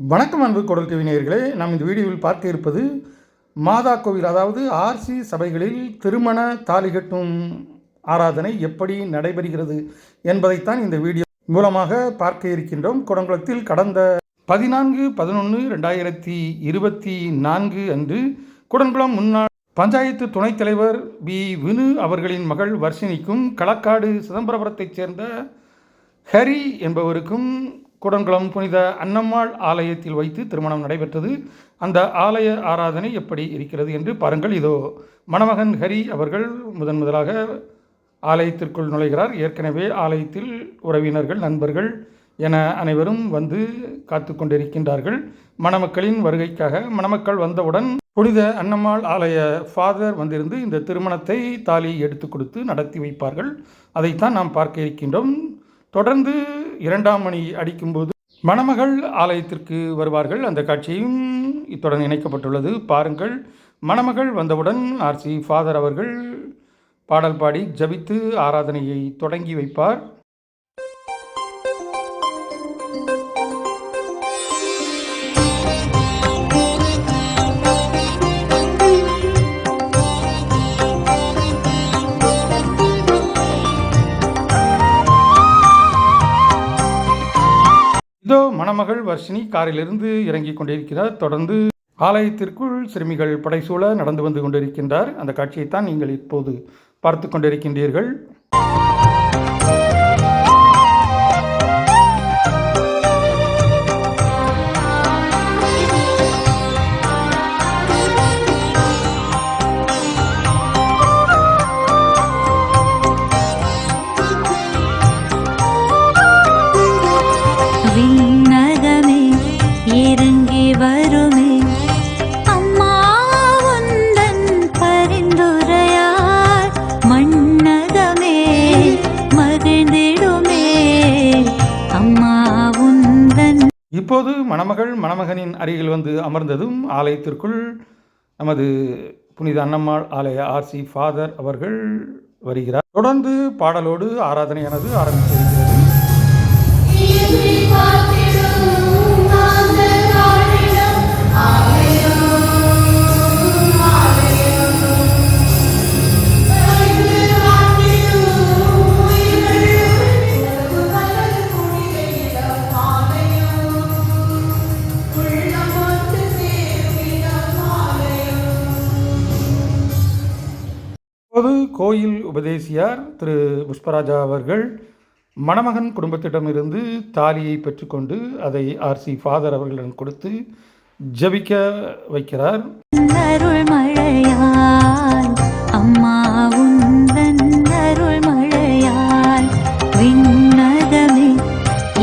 வணக்கம் அன்பு குடல் கவிஞர்களே நாம் இந்த வீடியோவில் பார்க்க இருப்பது மாதா கோவில் அதாவது ஆர்சி சபைகளில் திருமண தாலி கட்டும் ஆராதனை எப்படி நடைபெறுகிறது என்பதைத்தான் இந்த வீடியோ மூலமாக பார்க்க இருக்கின்றோம். குடங்குளத்தில் கடந்த பதினான்கு பதினொன்று ரெண்டாயிரத்தி இருபத்தி நான்கு அன்று குடங்குளம் முன்னாள் பஞ்சாயத்து துணைத் தலைவர் பி. வினு அவர்களின் மகள் வர்ஷினிக்கும் களக்காடு சிதம்பரபுரத்தைச் சேர்ந்த ஹரி என்பவருக்கும் குடங்குளம் புனித அன்னம்மாள் ஆலயத்தில் வைத்து திருமணம் நடைபெற்றது. அந்த ஆலய ஆராதனை எப்படி இருக்கிறது என்று பாருங்கள். இதோ மணமகன் ஹரி அவர்கள் முதன் முதலாக ஆலயத்திற்குள் நுழைகிறார். ஏற்கனவே ஆலயத்தில் உறவினர்கள் நண்பர்கள் என அனைவரும் வந்து காத்து கொண்டிருக்கின்றார்கள். மணமக்களின் வருகைக்காக மணமக்கள் வந்தவுடன் புனித அன்னம்மாள் ஆலய ஃபாதர் வந்திருந்து இந்த திருமணத்தை தாலி எடுத்து கொடுத்து நடத்தி வைப்பார்கள். அதைத்தான் நாம் பார்க்க இருக்கின்றோம். தொடர்ந்து இரண்டாம் மணி அடிக்கும்போது மணமகள் ஆலயத்திற்கு வருவார்கள். அந்த காட்சியும் இத்துடன் இணைக்கப்பட்டுள்ளது. பாருங்கள் மணமகள் வந்தவுடன் ஆர்சி ஃபாதர் அவர்கள் பாடல் பாடி ஜபித்து ஆராதனையை தொடங்கி வைப்பார். மணமகள் வர்ஷினி காரிலிருந்து இறங்கிக் கொண்டிருக்கிறார். தொடர்ந்து ஆலயத்திற்குள் சிறுமிகள் படைசூழ நடந்து வந்து கொண்டிருக்கின்றார். அந்த காட்சியைத்தான் நீங்கள் இப்போது பார்த்து கொண்டிருக்கின்றீர்கள். மணமகள் மணமகனின் அருகில் வந்து அமர்ந்ததும் ஆலயத்திற்குள் நமது புனித அன்னம்மாள் ஆலய ஆர்சி ஃபாதர் அவர்கள் வருகிறார். தொடர்ந்து பாடலோடு ஆராதனையானது ஆரம்பித்திருக்கிறது. இப்போது கோயில் உபதேசியார் திரு புஷ்பராஜா அவர்கள் மணமகன் குடும்பத்திடமிருந்து தாலியை பெற்றுக்கொண்டு அதை ஆர்சி ஃபாதர் அவர்களிடம் கொடுத்து ஜபிக்க வைக்கிறார்.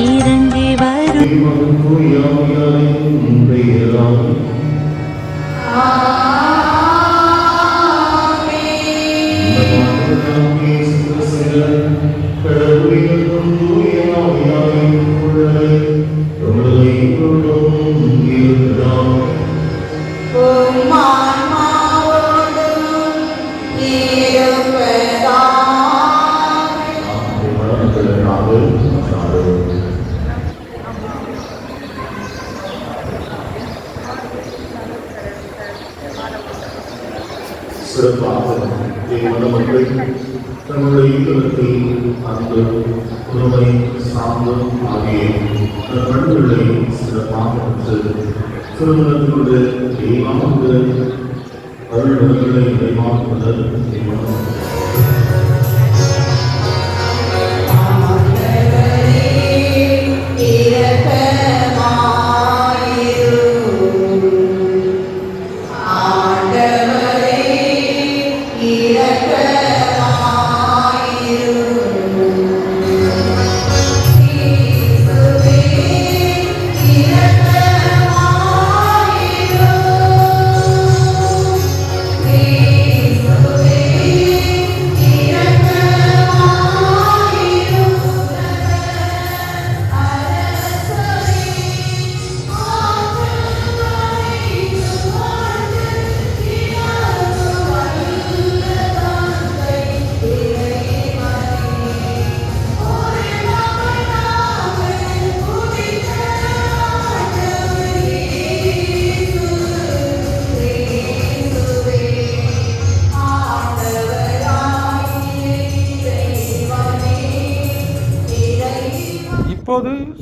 இறங்கி வரும். சிறப்பாக மணமக்கள் தன்னுடைய இல்லத்தில் அன்பு உணவை சாந்தம் ஆகிய பண்புகளை சிறப்பாக திருமணத்தினுடைய தெய்வாக அருள்களை நிறைவாக்குதல்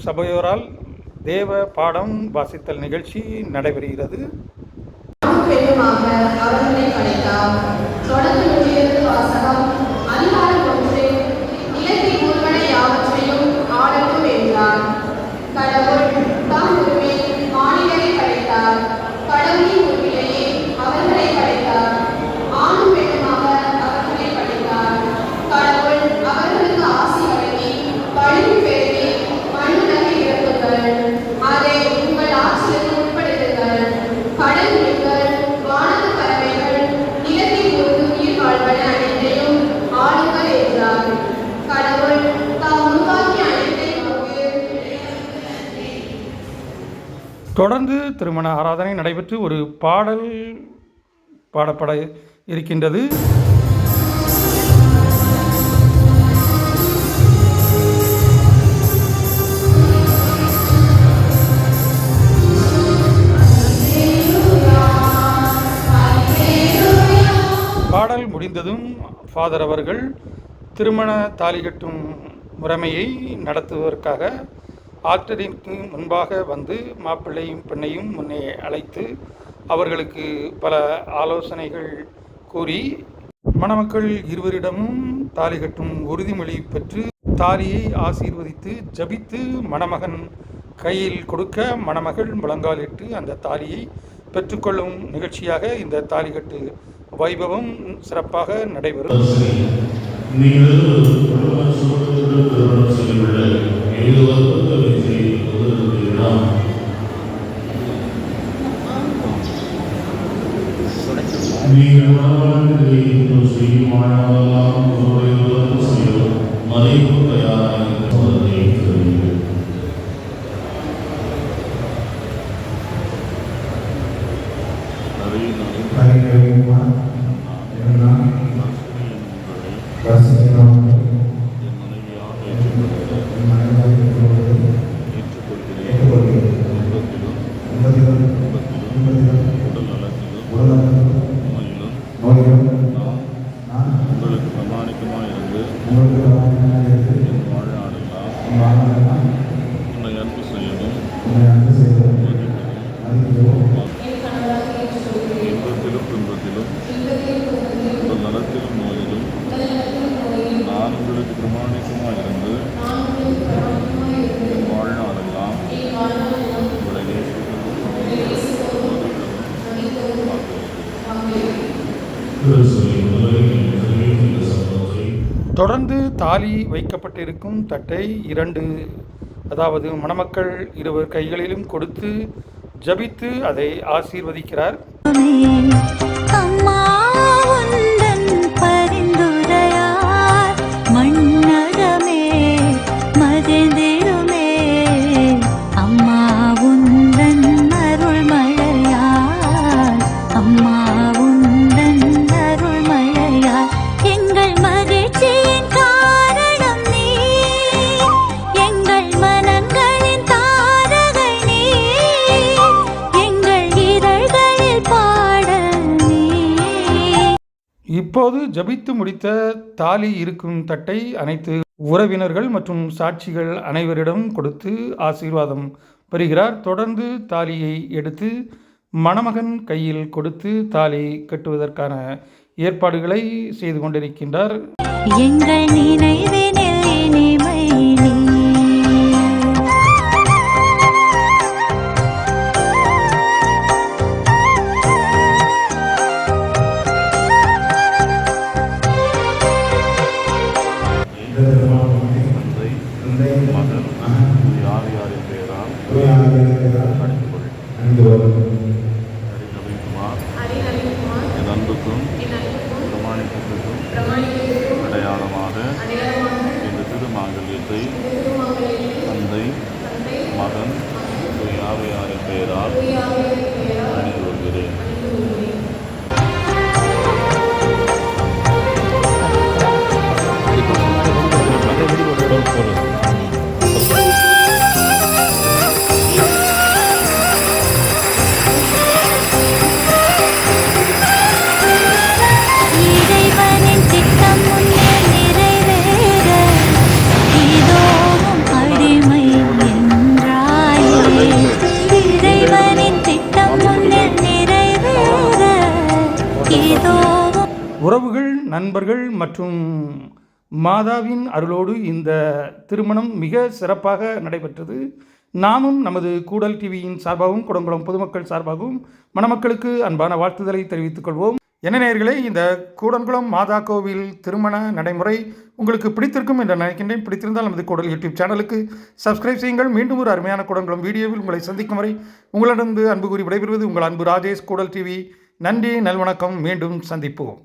சபையோரால் தேவ பாடம் வாசித்தல் நிகழ்ச்சி நடைபெறுகிறது. பெண்ணுமாக அவர்களை படைத்தார். தொடர்ந்து வாசகம் தொடர்ந்து திருமண ஆராதனை நடைபெற்று ஒரு பாடல் பாடப்பட இருக்கின்றது. பாடல் முடிந்ததும் ஃபாதர் அவர்கள் திருமண தாலி கட்டும் முறைமையை நடத்துவதற்காக ஆற்றலிற்கு முன்பாக வந்து மாப்பிள்ளையும் பெண்ணையும் முன்னே அழைத்து அவர்களுக்கு பல ஆலோசனைகள் கூறி மணமக்கள் இருவரிடமும் தாலி கட்டும் உறுதிமொழி பெற்று தாலியை ஆசீர்வதித்து ஜபித்து மணமகன் கையில் கொடுக்க மணமகள் முழங்காலிட்டு அந்த தாலியை பெற்றுக்கொள்ளும் நிகழ்ச்சியாக இந்த தாலிகட்டு வைபவம் சிறப்பாக நடைபெறும். ஏழு வருடங்களை செய்து நீங்கள் செய்யும் இன்னும் மறைவு தொடர்ந்து தாலி வைக்கப்பட்டிருக்கும் தட்டை இரண்டு அதாவது மணமக்கள் இருவர் கைகளிலும் கொடுத்து ஜபித்து அதை ஆசீர்வதிக்கிறார். இப்போது ஜபித்து முடித்த தாலி இருக்கும் தட்டை அனைத்து உறவினர்கள் மற்றும் சாட்சிகள் அனைவரிடம் கொடுத்து ஆசீர்வாதம் பெறுகிறார். தொடர்ந்து தாலியை எடுத்து மணமகன் கையில் கொடுத்து தாலி கட்டுவதற்கான ஏற்பாடுகளை செய்து கொண்டிருக்கின்றார். எங்கள் நினைவினில் அழைக்கப்படும் அன்பு மற்றும் மாதாவின் அருளோடு இந்த திருமணம் மிக சிறப்பாக நடைபெற்றது. நாமும் நமது கூடல் டிவியின் சார்பாகவும் குடங்குளம் பொதுமக்கள் சார்பாகவும் மணமக்களுக்கு அன்பான வாழ்த்துதலை தெரிவித்துக் கொள்வோம். என்ன நேர்களே இந்த கூடன்குளம் மாதா கோவில் திருமண நடைமுறை உங்களுக்கு பிடித்திருக்கும் என்று நினைக்கின்றேன். பிடித்திருந்தால் நமது கூடல் யூடியூப் சேனலுக்கு சப்ஸ்கிரைப் செய்யுங்கள். மீண்டும் ஒரு அருமையான கூடன்குளம் வீடியோவில் உங்களை சந்திக்கும் வரை உங்களிடம் அன்பு கூறி விடைபெறுவது உங்கள் அன்பு ராஜேஷ் கூடல் டிவி. நன்றி நல்வணக்கம். மீண்டும் சந்திப்போம்.